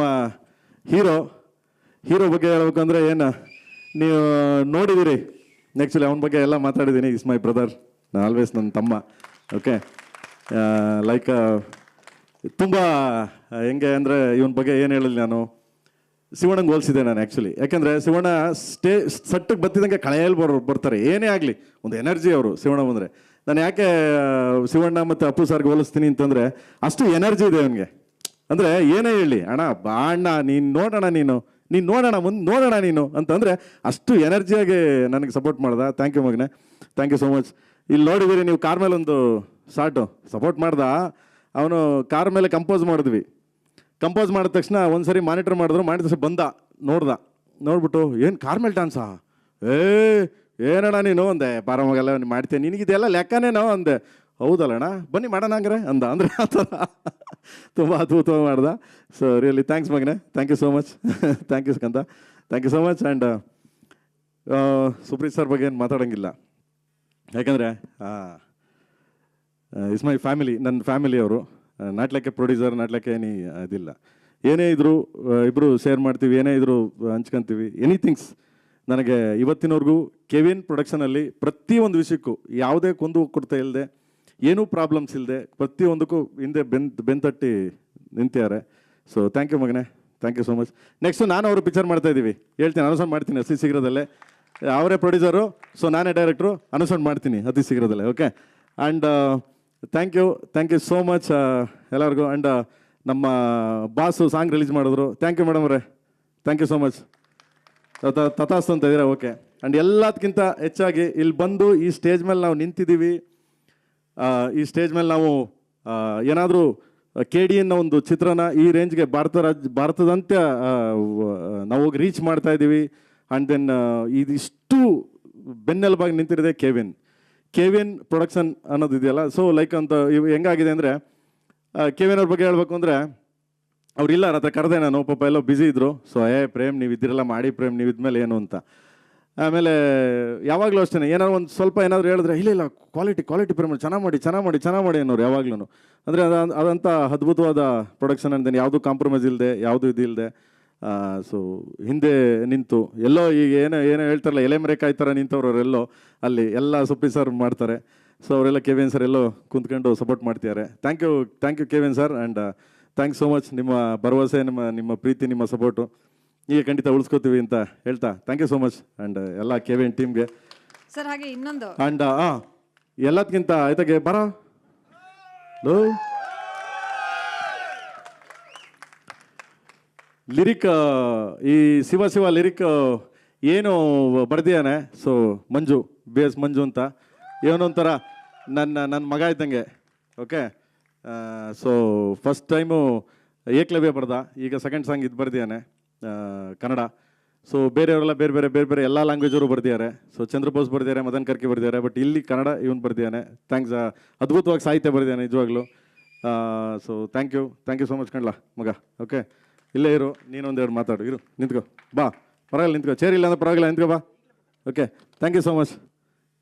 ನಮ್ಮ hero hero ಬಗ್ಗೆ ಹೇಳ್ಬೇಕಂದ್ರೆ ಏನು, ನೀವು ನೋಡಿದ್ದೀರಿ ಆ್ಯಕ್ಚುಲಿ ಅವನ ಬಗ್ಗೆ ಎಲ್ಲ ಮಾತಾಡಿದ್ದೀನಿ ಇಸ್ ಮೈ ಬ್ರದರ್ ಆಲ್ವೇಸ್ ನನ್ನ ತಮ್ಮ. ಓಕೆ ಲೈಕ್ ತುಂಬ, ಹೆಂಗೆ ಅಂದರೆ ಇವನ ಬಗ್ಗೆ ಏನು ಹೇಳಿಲ್ಲ ನಾನು. ಶಿವಣ್ಣಂಗೆ ಹೋಲಿಸಿದೆ ನಾನು ಆ್ಯಕ್ಚುಲಿ ಯಾಕೆಂದರೆ ಶಿವಣ್ಣ ಸ್ಟೇ ಸಟ್ಟಕ್ಕೆ ಬತ್ತಿದಂಗೆ ಕಳೆಯಲ್ಲಿ ಬರ್, ಬರ್ತಾರೆ. ಏನೇ ಆಗಲಿ, ಒಂದು ಎನರ್ಜಿ ಅವರು ಶಿವಣ್ಣ ಬಂದರೆ. ನಾನು ಯಾಕೆ ಶಿವಣ್ಣ ಮತ್ತು ಅಪ್ಪು ಸಾರ್ಗೆ ಹೋಲಿಸ್ತೀನಿ ಅಂತಂದರೆ ಅಷ್ಟು ಎನರ್ಜಿ ಇದೆ ಅವನಿಗೆ. ಅಂದರೆ ಏನೇ ಹೇಳಿ, ಅಣ್ಣ, ಬಾ, ಅಣ್ಣ, ನೀನು ನೋಡೋಣ ನೀನು ನೀನು ನೋಡೋಣ ಮುಂದೆ ನೋಡೋಣ ನೀನು ಅಂತಂದರೆ ಅಷ್ಟು ಎನರ್ಜಿಯಾಗಿ ನನಗೆ ಸಪೋರ್ಟ್ ಮಾಡ್ದ. ಥ್ಯಾಂಕ್ ಯು ಮಗನೆ. ಥ್ಯಾಂಕ್ ಯು ಸೋ ಮಚ್ ಇಲ್ಲಿ ನೋಡಿದ್ದೀರಿ ನೀವು ಕಾರ್ ಮೇಲೆ ಒಂದು ಶಾರ್ಟು ಸಪೋರ್ಟ್ ಮಾಡ್ದ. ಅವನು ಕಾರ್ ಮೇಲೆ ಕಂಪೋಸ್ ಮಾಡಿದ್ವಿ. ಕಂಪೋಸ್ ಮಾಡಿದ ತಕ್ಷಣ ಒಂದ್ಸರಿ ಮಾನಿಟರ್ ಮಾಡಿದ್ರು ಮಾಡಿದ ತಕ್ಷಣ ಬಂದ, ನೋಡ್ದ. ನೋಡ್ಬಿಟ್ಟು, ಏನು ಕಾರ್ ಮೇಲೆ ಡ್ಯಾನ್ಸಾ ಏ ಏನಣ್ಣ ನೀನು? ಅಂದೆ. ಬಾರ ಮಗಲ್ಲ, ನೀನು ಮಾಡ್ತೀನಿ ನಿನಗಿದೆಲ್ಲ ಲೆಕ್ಕನೇನೋ? ಅಂದೆ. ಹೌದಲ್ಲಣ್ಣ? ಬನ್ನಿ ಮಾಡೋಣ ಹಂಗ್ರೆ, ಅಂದ, ಅಂದರೆ ಆ ಥರ. ತುಂಬ ಅದ್ಭುತವಾಗಿ ಮಾಡ್ದ. So really thanks Magane. Thank you so much thank you Skanda thank you so much and Supreeth sir ಬಗ್ಗೆ ಏನು ಮಾತಾಡೋಂಗಿಲ್ಲ. ಯಾಕಂದರೆ ಇಸ್ ಮೈ ಫ್ಯಾಮಿಲಿ ನನ್ನ ಫ್ಯಾಮಿಲಿ ಅವರು. ನಾಟ್ಲಕ್ಕೆ ಪ್ರೊಡ್ಯೂಸರ್ ನಾಟ್ಲಕ್ಕೆ ಏನಿ ಇದಿಲ್ಲ. ಏನೇ ಇದ್ದರೂ ಇಬ್ಬರು ಶೇರ್ ಮಾಡ್ತೀವಿ, ಏನೇ ಇದ್ದರೂ ಹಂಚ್ಕೊಂತೀವಿ. ಎನಿಥಿಂಗ್ಸ್ ನನಗೆ ಇವತ್ತಿನವರೆಗೂ ಕೆವಿನ್ ಪ್ರೊಡಕ್ಷನಲ್ಲಿ ಪ್ರತಿಯೊಂದು ವಿಷಯಕ್ಕೂ ಯಾವುದೇ ಕುಂದು ಕೊಡ್ತಾ ಇಲ್ಲದೆ ಏನೂ ಪ್ರಾಬ್ಲಮ್ಸ್ ಇಲ್ಲದೆ ಪ್ರತಿಯೊಂದಕ್ಕೂ ಹಿಂದೆ ಬೆನ್ ಬೆನ್ತಟ್ಟಿ ನಿಂತಿದ್ದಾರೆ. ಸೊ ಥ್ಯಾಂಕ್ ಯು ಮಗನೇ. Thank you so much next ನಾನು ಅವರು ಪಿಕ್ಚರ್ ಮಾಡ್ತಾ ಇದ್ದೀವಿ ಹೇಳ್ತೀನಿ ಅನೌನ್ಸ್ ಮಾಡ್ತೀನಿ ಅತಿ ಶೀಘ್ರದಲ್ಲೇ. ಅವರೇ ಪ್ರೊಡ್ಯೂಸರು ಸೊ ನಾನೇ ಡೈರೆಕ್ಟ್ರು ಅನೌನ್ಸ್ ಮಾಡ್ತೀನಿ ಅತಿ ಶೀಘ್ರದಲ್ಲೇ okay and thank you thank you so much ಎಲ್ಲರಿಗೂ. ಆ್ಯಂಡ್ ನಮ್ಮ ಬಾಸು ಸಾಂಗ್ ರಿಲೀಸ್ ಮಾಡಿದ್ರು. ಥ್ಯಾಂಕ್ ಯು ಮೇಡಮ್ ಅವರೇ. ಥ್ಯಾಂಕ್ ಯು ಸೋ ಮಚ್ ತಥಾಸ್ತು ಅಂತ ಇದ್ದೀರಾ? ಓಕೆ ಆ್ಯಂಡ್ ಎಲ್ಲದಕ್ಕಿಂತ ಹೆಚ್ಚಾಗಿ ಇಲ್ಲಿ ಬಂದು ಈ ಸ್ಟೇಜ್ ಮೇಲೆ ನಾವು ನಿಂತಿದ್ದೀವಿ. ಈ ಸ್ಟೇಜ್ ಮೇಲೆ ನಾವು ಏನಾದರೂ ಕೆ ಡಿ ಎನ್ನ ಒಂದು ಚಿತ್ರನ ಈ ರೇಂಜ್ಗೆ ಭಾರತ ರಾಜ್ಯ, ಭಾರತದಂತೆ ನಾವು ಹೋಗಿ ರೀಚ್ ಮಾಡ್ತಾ ಇದ್ದೀವಿ. ಆ್ಯಂಡ್ ದೆನ್ ಇದಿಷ್ಟು ಬೆನ್ನೆಲುಬಾಗಿ ನಿಂತಿರೋದೆ ಕೆವಿನ್ ಕೆವಿನ್ ಪ್ರೊಡಕ್ಷನ್ ಅನ್ನೋದು ಇದೆಯಲ್ಲ? ಸೊ ಲೈಕ್ ಅಂತ, ಇವು ಹೆಂಗಾಗಿದೆ ಅಂದರೆ ಕೆವಿನ್ ಅವ್ರ ಬಗ್ಗೆ ಹೇಳ್ಬೇಕು ಅಂದರೆ ಅವ್ರು ಇಲ್ಲ ಹತ್ರ ಕರೆದೆ ನಾನು, ಪಾಪ ಎಲ್ಲೋ ಬ್ಯುಸಿ ಇದ್ರು. ಸೊ ಏ, ಪ್ರೇಮ್ ನೀವು ಇದ್ದಿರಲ್ಲ ಮಾಡಿ ಪ್ರೇಮ್ ನೀವು ಇದ್ಮೇಲೆ ಏನು ಅಂತ. ಆಮೇಲೆ ಯಾವಾಗಲೂ ಅಷ್ಟೇ ಏನಾದ್ರು ಒಂದು ಸ್ವಲ್ಪ ಏನಾದರೂ ಹೇಳಿದ್ರೆ, ಇಲ್ಲ ಇಲ್ಲ ಕ್ವಾಲಿಟಿ ಕ್ವಾಲಿಟಿ ಪ್ರೇಮ್ ಚೆನ್ನಾಗಿ ಮಾಡಿ ಚೆನ್ನಾಗಿ ಮಾಡಿ ಚೆನ್ನಾಗಿ ಮಾಡಿ ಅನ್ನೋರು ಯಾವಾಗ್ಲೂ ಅಂದರೆ ಅದ ಅದಂಥ ಅದ್ಭುತವಾದ ಪ್ರೊಡಕ್ಷನ್ ಅಂತೇನೆ ಯಾವುದೂ ಕಾಂಪ್ರಮೈಸ್ ಇಲ್ಲದೆ ಯಾವುದೂ ಇದಿಲ್ಲದೆ ಸೊ ಹಿಂದೆ ನಿಂತು, ಎಲ್ಲೋ ಈಗ ಏನೋ ಏನೋ ಹೇಳ್ತಾರಲ್ಲ, ಎಲೆ ಮರೆ ಕಾಯ್ತಾರೆ ನಿಂತವ್ರವರೆಲ್ಲೋ, ಅಲ್ಲಿ ಎಲ್ಲ ಸುಪ್ಪಿ ಸರ್ ಮಾಡ್ತಾರೆ. ಸೊ ಅವರೆಲ್ಲ ಕೆವಿನ್ ಸರ್ ಎಲ್ಲೋ ಕುಂತ್ಕೊಂಡು ಸಪೋರ್ಟ್ ಮಾಡ್ತಿದ್ದಾರೆ. Thank you thank you Kevin sir and thanks so much ನಿಮ್ಮ ಭರವಸೆ, ನಿಮ್ಮ ನಿಮ್ಮ ಪ್ರೀತಿ, ನಿಮ್ಮ ಸಪೋರ್ಟು ಈಗ ಖಂಡಿತ ಉಳಿಸ್ಕೋತೀವಿ ಅಂತ ಹೇಳ್ತಾ. Thank you so much and ಎಲ್ಲ ಕೆವಿನ್ ಟೀಮ್ಗೆ ಸರ್ ಹಾಗೆ ಇನ್ನೊಂದು. ಆ್ಯಂಡ್ ಹಾಂ ಎಲ್ಲದಕ್ಕಿಂತ ಆಯ್ತಾಗೆ ಬರ? ಲೋ ಲಿರಿಕ್ ಈ ಶಿವ ಶಿವ ಲಿರಿಕ್ ಏನು ಬರ್ದಿಯಾನೆ. So Manju B S Manju ಅಂತ. ಏನೊಂಥರ ನನ್ನ ನನ್ನ ಮಗ ಇದ್ದಂಗೆ. Okay so first time Ekalavya ಬರ್ದ. ಈಗ ಸೆಕೆಂಡ್ ಸಾಂಗ್ ಇದು ಬರ್ದಿಯಾನೆ. ಕನ್ನಡ. ಸೊ ಬೇರೆಯವರೆಲ್ಲ ಬೇರೆ ಬೇರೆ ಬೇರೆ ಬೇರೆ ಎಲ್ಲ ಲ್ಯಾಂಗ್ವೇಜವರು ಬರ್ದಿದ್ದಾರೆ. ಸೊ ಚಂದ್ರಬೋಸ್ ಬರ್ದಿದ್ದಾರೆ, ಮದನ್ ಕರ್ಕಿ ಬರ್ದಿದ್ದಾರೆ ಬಟ್ ಇಲ್ಲಿ ಕನ್ನಡ ಇವನು ಬರ್ದಿದ್ದಾನೆ. ಥ್ಯಾಂಕ್ಸ್ ಅದ್ಭುತವಾಗಿ ಸಾಹಿತ್ಯ ಬರ್ದಿದ್ದಾನೆ ನಿಜವಾಗ್ಲೂ. So thank you thank you so much ಕಣ್ಲಾ, ಮಗ. ಓಕೆ ಇಲ್ಲೇ ಇರು ನೀನೊಂದೆರಡು ಮಾತಾಡು. ಇರು, ನಿಂತ್ಕೋ. ಬಾ. ಪರವಾಗಿಲ್ಲ, ನಿಂತ್ಕೋ. ಚೇರ್ ಇಲ್ಲ ಅಂದ್ರೆ ಪರವಾಗಿಲ್ಲ, ನಿಂತ್ಕೋ, ಬಾ. Okay thank you so much